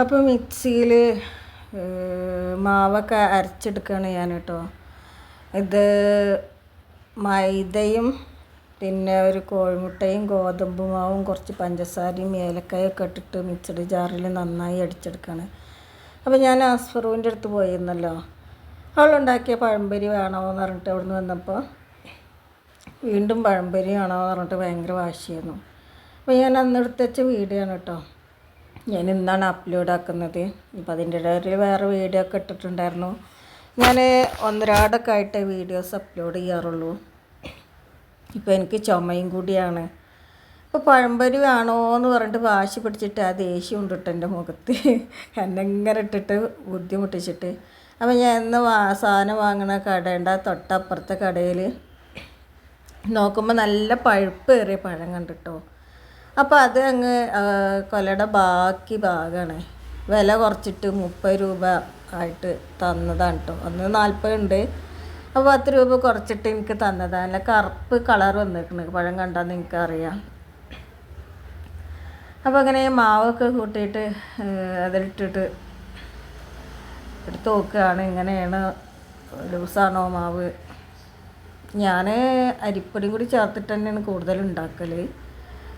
അപ്പോൾ മിക്സിയിൽ മാവൊക്കെ അരച്ചെടുക്കുകയാണ് ഞാൻ കേട്ടോ ഇത് മൈദയും പിന്നെ ഒരു കോഴിമുട്ടയും ഗോതമ്പ് മാവും കുറച്ച് പഞ്ചസാരയും ഏലക്കായൊക്കെ ഇട്ടിട്ട് മിക്സഡ് ജാറിൽ നന്നായി അടിച്ചെടുക്കുകയാണ് അപ്പോൾ ഞാൻ ആസ്ഫറുവിന്റെ അടുത്ത് പോയിരുന്നല്ലോ. അവളുണ്ടാക്കിയ പഴംപൊരി വേണമെന്ന് പറഞ്ഞിട്ട് അവിടുന്ന് വന്നപ്പോൾ വീണ്ടും പഴംപൊരി വേണമെന്ന് പറഞ്ഞിട്ട് ഭയങ്കര വാശിയായിരുന്നു. അപ്പോൾ ഞാൻ അന്ന് വീടാണ് കേട്ടോ. ഞാൻ ഇന്നാണ് അപ്ലോഡ് ആക്കുന്നത്? ഇപ്പം അതിന്റെ ഇടയിൽ വേറെ വീഡിയോ ഒക്കെ ഇട്ടിട്ടുണ്ടായിരുന്നു. ഞാൻ ഒന്നരാടൊക്കെ ആയിട്ട് വീഡിയോസ് അപ്ലോഡ് ചെയ്യാറുള്ളൂ. ഇപ്പോൾ എനിക്ക് ചുമയും കൂടിയാണ്. ഇപ്പോൾ പഴംപരി വേണോ എന്ന് പറഞ്ഞിട്ട് വാശി പിടിച്ചിട്ട് ആ ദേഷ്യം ഉണ്ട് എന്റെ മുഖത്ത്. എന്നെ ഇങ്ങനെ ഇട്ടിട്ട് ബുദ്ധിമുട്ടിച്ചിട്ട്. അപ്പോൾ ഞാൻ ഇന്ന് സാധനം വാങ്ങണ കടേണ്ട തൊട്ടപ്പുറത്തെ കടയിൽ നോക്കുമ്പോൾ നല്ല പഴുപ്പ് കയറിയ പഴം കണ്ടിട്ടോ. അപ്പോൾ അത് അങ്ങ് കൊലയുടെ ബാക്കി ഭാഗമാണ് വില കുറച്ചിട്ട് മുപ്പത് രൂപ ആയിട്ട് തന്നതാണ് കേട്ടോ അന്ന് നാൽപ്പത് ഉണ്ട്. അപ്പോൾ പത്ത് രൂപ കുറച്ചിട്ട് എനിക്ക് തന്നതാണ്. നല്ല കറുപ്പ് കളർ വന്നിട്ടുണ്ട് പഴം കണ്ടാൽ നിങ്ങൾക്ക് അറിയാം. അപ്പോൾ അങ്ങനെ മാവൊക്കെ കൂട്ടിയിട്ട് അതിലിട്ടിട്ട് എടുത്ത് നോക്കുകയാണ്. ഇങ്ങനെയാണ് ലൂസാണോ മാവ്? ഞാൻ അരിപ്പൊടിയും കൂടി ചേർത്തിട്ട് തന്നെയാണ് കൂടുതൽ ഉണ്ടാക്കൽ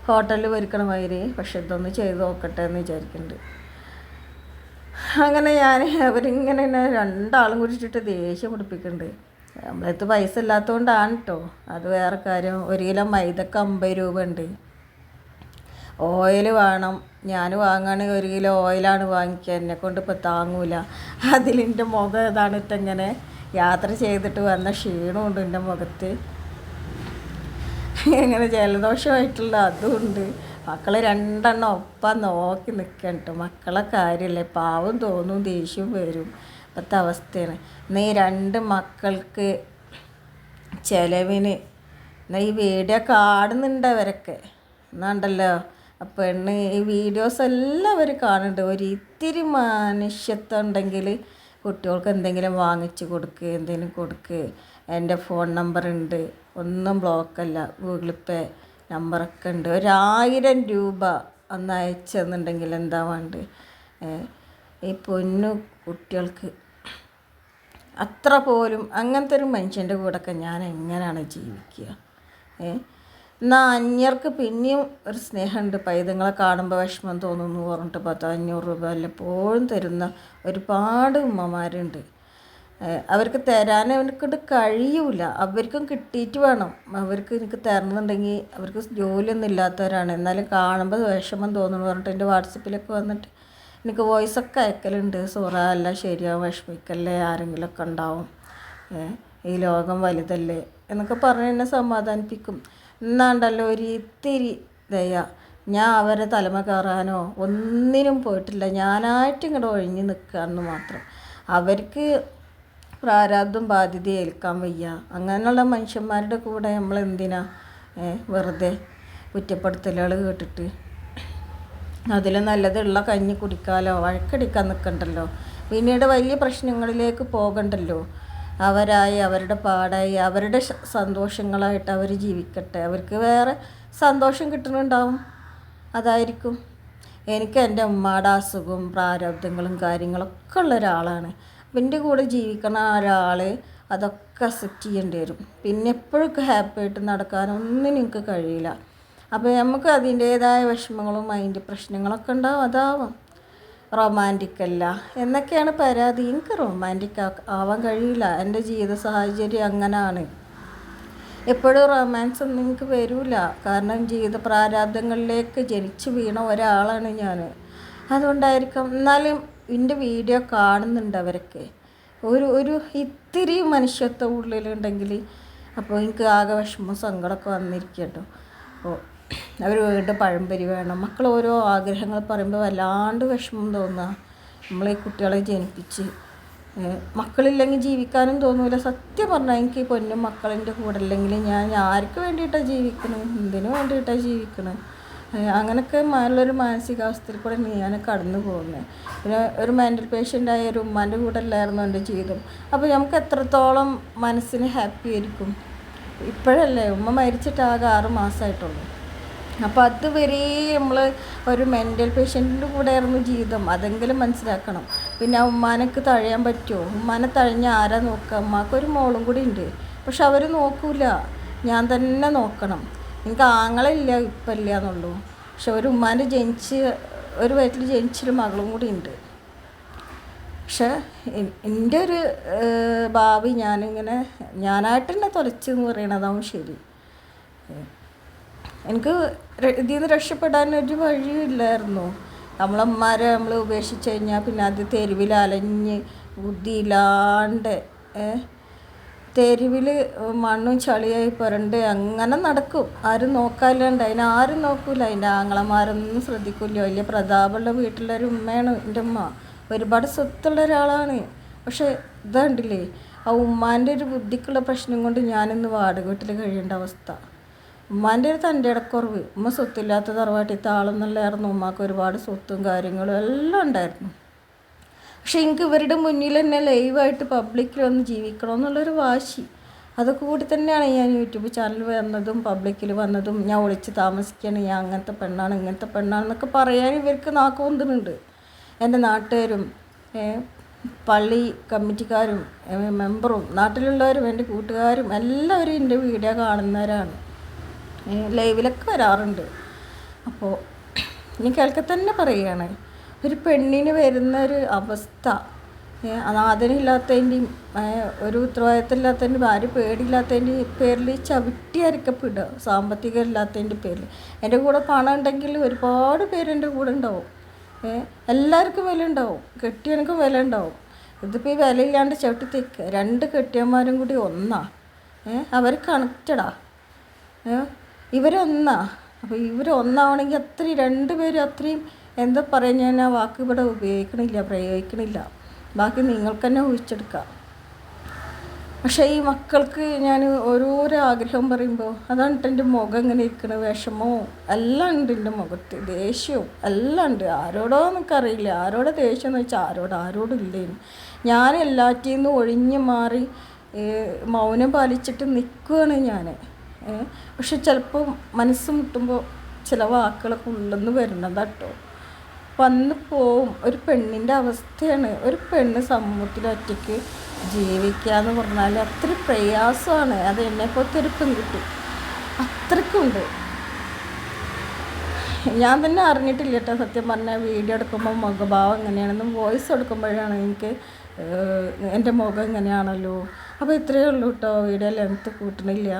ഹോട്ടലിൽ പൊരിക്കണ മാതിരി പക്ഷെ ഇതൊന്ന് ചെയ്ത് നോക്കട്ടെ എന്ന് വിചാരിക്കുന്നുണ്ട് അങ്ങനെ ഞാൻ അവരിങ്ങനെ തന്നെ രണ്ടാളും കുടിച്ചിട്ട് ദേഷ്യം പിടിപ്പിക്കുന്നുണ്ട് നമ്മളടുത്ത് പൈസ ഇല്ലാത്തതുകൊണ്ടാണ് കേട്ടോ അത് വേറെ കാര്യം. ഒരു കിലോ മൈദക്ക് അമ്പത് രൂപ ഉണ്ട് ഓയിൽ വേണം. ഞാൻ വാങ്ങുകയാണെങ്കിൽ ഒരു കിലോ ഓയിലാണ് വാങ്ങിക്കുക. എന്നെ കൊണ്ട് ഇപ്പോൾ താങ്ങൂല. അതിലെന്റെ മുഖം ഇതാണ് ഇങ്ങനെ യാത്ര ചെയ്തിട്ട് വന്ന ക്ഷീണമുണ്ട് എന്റെ മുഖത്ത്. ഇങ്ങനെ ജലദോഷമായിട്ടുള്ള അതും ഉണ്ട് മക്കൾ രണ്ടെണ്ണം ഒപ്പം നോക്കി നിൽക്കണം മക്കളെ കാര്യമല്ലേ പാവം തോന്നും ദേഷ്യം വരും. ഇപ്പോഴത്തെ അവസ്ഥയാണ്. ഇന്ന് ഈ രണ്ട് മക്കൾക്ക് ചിലവിന് എന്നാൽ ഈ വീഡിയോ കാണുന്നുണ്ട് അവരൊക്കെ. എന്നാണ്ടല്ലോ പെണ്ണ് ഈ വീഡിയോസ് എല്ലാം അവർ കാണുന്നുണ്ട്. ഒരു ഇത്തിരി മനുഷ്യത്വം ഉണ്ടെങ്കിൽ കുട്ടികൾക്ക് എന്തെങ്കിലും വാങ്ങിച്ചു കൊടുക്കുക എന്തെങ്കിലും കൊടുക്കുക എന്റെ ഫോൺ നമ്പർ ഉണ്ട് ഒന്നും ബ്ലോക്കല്ല. ഗൂഗിൾ പേ നമ്പറൊക്കെ ഉണ്ട്. ഒരായിരം രൂപ ഒന്ന് അയച്ചു തന്നിട്ടുണ്ടെങ്കിൽ എന്താ വേണ്ടത്? ഈ പൊന്നു കുട്ടികൾക്ക് അത്ര പോലും അങ്ങനത്തെ ഒരു മനുഷ്യന്റെ കൂടെയൊക്കെ ഞാൻ എങ്ങനെയാണ് ജീവിക്കുക? എന്നാൽ അന്യർക്ക് പിന്നെയും ഒരു സ്നേഹമുണ്ട്. പൈതങ്ങളെ കാണുമ്പോൾ വിഷമം തോന്നുന്നു പറഞ്ഞിട്ട് പത്തോ അഞ്ഞൂറ് രൂപ വല്ലപ്പോഴും തരുന്ന ഒരുപാട് ഉമ്മമാരുണ്ട്. അവർക്ക് തരാൻ അവർക്കിട്ട് കഴിയൂല. അവർക്കും കിട്ടിയിട്ട് വേണം. അവർക്ക് എനിക്ക് തരണമെന്നുണ്ടെങ്കിൽ അവർക്ക് ജോലിയൊന്നും ഇല്ലാത്തവരാണ്. എന്നാലും കാണുമ്പോൾ വിഷമം തോന്നുന്നു പറഞ്ഞിട്ട് എന്റെ വാട്സപ്പിലൊക്കെ വന്നിട്ട് എനിക്ക് വോയിസ് ഒക്കെ അയക്കലുണ്ട്. സോറ അല്ല ശരിയാവും വിഷമിക്കല്ലേ ആരെങ്കിലുമൊക്കെ ഉണ്ടാവും. ഈ ലോകം വലുതല്ലേ എന്നൊക്കെ പറഞ്ഞ് എന്നെ സമാധാനിപ്പിക്കും. എന്നാണ്ടല്ലോ ഒരു ഇത്തിരി ദയ. ഞാൻ അവരെ തലമ കയറാനോ ഒന്നിനും പോയിട്ടില്ല. ഞാനായിട്ട് ഇങ്ങോട്ട് ഒഴിഞ്ഞ് എന്ന് മാത്രം. അവർക്ക് പ്രാരാബ്ദം ബാധ്യത ഏൽക്കാൻ വയ്യ. അങ്ങനെയുള്ള മനുഷ്യന്മാരുടെ കൂടെ നമ്മൾ എന്തിനാ വെറുതെ കുറ്റപ്പെടുത്തലുകൾ കേട്ടിട്ട്? അതിൽ നല്ലതുള്ള കഞ്ഞി കുടിക്കാലോ വഴക്കടിക്കാൻ നിൽക്കണ്ടല്ലോ. പിന്നീട് വലിയ പ്രശ്നങ്ങളിലേക്ക് പോകണ്ടല്ലോ. അവരായി അവരുടെ പാടായി അവരുടെ സന്തോഷങ്ങളായിട്ട് അവർ ജീവിക്കട്ടെ. അവർക്ക് വേറെ സന്തോഷം കിട്ടുന്നുണ്ടാവും. അതായിരിക്കും. എനിക്ക് എന്റെ ഉമ്മയുടെ അസുഖവും പ്രാരബ്ധങ്ങളും കാര്യങ്ങളൊക്കെ ഉള്ള ഒരാളാണ്. എന്റെ കൂടെ ജീവിക്കണ ഒരാൾ അതൊക്കെ അക്സെപ്റ്റ് ചെയ്യേണ്ടി വരും. പിന്നെ എപ്പോഴൊക്കെ ഹാപ്പി ആയിട്ട് നടക്കാനൊന്നും നിങ്ങൾക്ക് കഴിയില്ല. അപ്പോൾ നമുക്ക് അതിന്റേതായ വിഷമങ്ങളും അതിന്റെ പ്രശ്നങ്ങളൊക്കെ ഉണ്ടാവും അതാവാം. റൊമാന്റിക് അല്ല. എന്നൊക്കെയാണ് പരാതി. എനിക്ക് റൊമാന്റിക് ആവാൻ കഴിയില്ല. എന്റെ ജീവിത സാഹചര്യം അങ്ങനെയാണ് എപ്പോഴും റൊമാൻസ് ഒന്നും എനിക്ക് വരില്ല കാരണം ജീവിത പ്രാരാബ്ദങ്ങളിലേക്ക് ജനിച്ചു വീണ ഒരാളാണ് ഞാൻ അതുകൊണ്ടായിരിക്കും. എന്നാലും എന്റെ വീഡിയോ കാണുന്നുണ്ട് അവരൊക്കെ. ഒരു ഒരു ഇത്തിരി മനുഷ്യത്വ ഉള്ളിലുണ്ടെങ്കിൽ അപ്പോൾ എനിക്ക് ആകെ വിഷമം സങ്കടമൊക്കെ വന്നിരിക്കട്ടോ അപ്പോൾ അവർ വീണ്ടും പഴംപരി വേണം. മക്കൾ ഓരോ ആഗ്രഹങ്ങൾ പറയുമ്പോൾ വല്ലാണ്ട് വിഷമം തോന്നുക നമ്മളെ കുട്ടികളെ ജനിപ്പിച്ച്. മക്കളില്ലെങ്കിൽ ജീവിക്കാനും തോന്നൂല. സത്യം പറഞ്ഞാൽ എനിക്ക് പൊന്നും മക്കളിന്റെ കൂടെ അല്ലെങ്കിൽ ഞാൻ ആർക്ക് വേണ്ടിയിട്ടാണ് ജീവിക്കണത് എന്തിനു വേണ്ടിയിട്ടാണ് ജീവിക്കണത് അങ്ങനെയൊക്കെ നല്ലൊരു മാനസികാവസ്ഥയിൽ കൂടെ ഞാൻ കടന്നു പോകുന്നത് പിന്നെ ഒരു മെന്റൽ പേഷ്യന്റ് ആയ ഒരു ഉമ്മാന്റെ കൂടെ അല്ലായിരുന്നു എന്റെ ജീവിതം. അപ്പോൾ നമുക്ക് എത്രത്തോളം മനസ്സിന് ഹാപ്പി ആയിരിക്കും? ഇപ്പോഴല്ലേ ഉമ്മ മരിച്ചിട്ട് ആകെ ആറ് മാസമായിട്ടുള്ളൂ അപ്പോൾ അതുവരെ നമ്മൾ ഒരു മെന്റൽ പേഷ്യന്റിന്റെ കൂടെ ആയിരുന്നു ജീവിതം. അതെങ്കിലും മനസ്സിലാക്കണം. പിന്നെ ഉമ്മാനക്ക് തഴയാൻ പറ്റുമോ? ഉമ്മാനെ തഴഞ്ഞ ആരാ നോക്കുക ഉമ്മാക്കൊരു മോളും കൂടി ഉണ്ട്. പക്ഷെ അവർ നോക്കൂല. ഞാൻ തന്നെ നോക്കണം. എനിക്ക് ആങ്ങളില്ല ഇപ്പം ഇല്ല എന്നുള്ളൂ പക്ഷെ ഒരു ഉമ്മാന്റെ ജനിച്ച് ഒരു വയറ്റിൽ ജനിച്ചൊരു മകളും കൂടി ഉണ്ട്. പക്ഷെ എൻ- എന്റെ ഒരു ഭാവി ഞാനിങ്ങനെ ഞാനായിട്ട് തന്നെ തുലച്ചെന്ന് പറയണതാവും ശരി. എനിക്ക് ഇതിൽ നിന്ന് രക്ഷപ്പെടാൻ ഒരു വഴിയും ഇല്ലായിരുന്നു. നമ്മളമ്മമാരെ നമ്മൾ ഉപേക്ഷിച്ച് കഴിഞ്ഞാൽ പിന്നെ അത് തെരുവിൽ അലഞ്ഞ് ബുദ്ധിയില്ലാണ്ട് തെരുവിൽ മണ്ണും ചളിയായി പുരണ്ട് അങ്ങനെ നടക്കും. ആരും നോക്കാല്ലാണ്ട്. അതിനെ ആരും നോക്കൂല. അതിന്റെ ആങ്ങളമാരൊന്നും ശ്രദ്ധിക്കില്ല. വലിയ പ്രതാപമുള്ള വീട്ടിലൊരു ഉമ്മയാണ് എന്റെ ഉമ്മ. ഒരുപാട് സ്വത്തുള്ള ഒരാളാണ്. പക്ഷേ ഇതാണ്ടില്ലേ ആ ഉമ്മാന്റെ ഒരു ബുദ്ധിക്കുള്ള പ്രശ്നം കൊണ്ട് ഞാനിന്ന് വാടക വീട്ടിൽ കഴിയേണ്ട അവസ്ഥ. ഉമ്മാന്റെ ഒരു തന്റെ ഇടക്കുറവ്. ഉമ്മ സ്വത്തില്ലാത്ത തറവാട്ടിത്തെ താളെന്നുള്ളായിരുന്നു ഉമ്മാക്ക് ഒരുപാട് സ്വത്തും കാര്യങ്ങളും എല്ലാം ഉണ്ടായിരുന്നു. പക്ഷെ എനിക്ക് ഇവരുടെ മുന്നിൽ തന്നെ ലൈവായിട്ട് പബ്ലിക്കിൽ വന്ന് ജീവിക്കണം എന്നുള്ളൊരു വാശി. അതൊക്കെ കൂടി തന്നെയാണ് ഞാൻ യൂട്യൂബ് ചാനൽ വന്നതും പബ്ലിക്കിൽ വന്നതും. ഞാൻ ഒളിച്ച് താമസിക്കുകയാണ്. ഞാൻ അങ്ങനത്തെ പെണ്ണാണ് ഇങ്ങനത്തെ പെണ്ണാണെന്നൊക്കെ പറയാൻ ഇവർക്ക് നാക്ക് പൊന്തുന്നുണ്ട്. എന്റെ നാട്ടുകാരും പള്ളി കമ്മിറ്റിക്കാരും മെമ്പറും നാട്ടിലുള്ളവരും എന്റെ കൂട്ടുകാരും എല്ലാവരും എന്റെ വീഡിയോ കാണുന്നവരാണ്. ലൈവിലൊക്കെ വരാറുണ്ട്. അപ്പോൾ ഇനി കേൾക്കെ തന്നെ പറയുകയാണ്. ഒരു പെണ്ണിന് വരുന്ന ഒരു അവസ്ഥ. ഏ, നാഥനില്ലാത്തതിന്റെയും ഒരു ഉത്തരവാദിത്തമില്ലാത്തതിന്റെ ഭാര്യ പേടിയില്ലാത്തതിന്റെ പേരിൽ ചവിട്ടി അരക്കപ്പെടുക സാമ്പത്തികം ഇല്ലാത്തതിന്റെ പേരിൽ എന്റെ കൂടെ പണം ഉണ്ടെങ്കിൽ ഒരുപാട് പേര് എന്റെ കൂടെ ഉണ്ടാവും. എല്ലാവർക്കും വില ഉണ്ടാവും. കെട്ടിയവനക്കും വില ഉണ്ടാവും. ഇതിപ്പോൾ ഈ വിലയില്ലാണ്ട് ചവിട്ടി തേക്കുക രണ്ട് കെട്ടിയന്മാരും കൂടി ഒന്നാ. അവർ കണക്റ്റഡാ? ഇവരൊന്നാ. അപ്പോൾ ഇവരൊന്നാവണമെങ്കിൽ അത്രയും രണ്ട് പേരും അത്രയും എന്താ പറയുക ഞാൻ ആ വാക്ക് ഇവിടെ ഉപയോഗിക്കണില്ല പ്രയോഗിക്കണില്ല. ബാക്കി നിങ്ങൾക്ക് തന്നെ ഊഹിച്ചെടുക്കാം. പക്ഷേ ഈ മക്കൾക്ക് ഞാൻ ഓരോരോ ആഗ്രഹം പറയുമ്പോൾ അതാണ് എന്റെ മുഖം ഇങ്ങനെ ഇരിക്കണ വിഷമവും എല്ലാം ഉണ്ട് എന്റെ മുഖത്ത് ദേഷ്യവും എല്ലാം ഉണ്ട് ആരോടോ എനിക്കറിയില്ല. ആരോടെ ദേഷ്യം എന്ന് വെച്ചാൽ ആരോട് ആരോടും ഇല്ലേനും ഞാൻ എല്ലാറ്റിൽ നിന്നും ഒഴിഞ്ഞു മാറി മൗനം പാലിച്ചിട്ട് നിൽക്കുകയാണ് ഞാൻ പക്ഷെ ചിലപ്പോൾ മനസ്സ് മുട്ടുമ്പോൾ ചില വാക്കുകളൊക്കെ ഉള്ളെന്ന് വരുന്നതാട്ടോ വന്ന് പോവും. ഒരു പെണ്ണിന്റെ അവസ്ഥയാണ്. ഒരു പെണ്ണ് സമൂഹത്തിൽ ഒറ്റയ്ക്ക് ജീവിക്കുക എന്ന് പറഞ്ഞാൽ അത്ര പ്രയാസമാണ്. അത് എന്നെപ്പോലത്തെ ഒരു പെൺകുട്ടി. അത്രയ്ക്കുണ്ട് ഞാൻ തന്നെ അറിഞ്ഞിട്ടില്ല കേട്ടോ സത്യം പറഞ്ഞാൽ വീഡിയോ എടുക്കുമ്പോൾ മുഖഭാവം എങ്ങനെയാണെന്നും വോയിസ് എടുക്കുമ്പോഴാണ് എനിക്ക് എന്റെ മുഖം എങ്ങനെയാണല്ലോ. അപ്പോൾ ഇത്രയേ ഉള്ളൂ കേട്ടോ. Video length കൂട്ടണില്ല.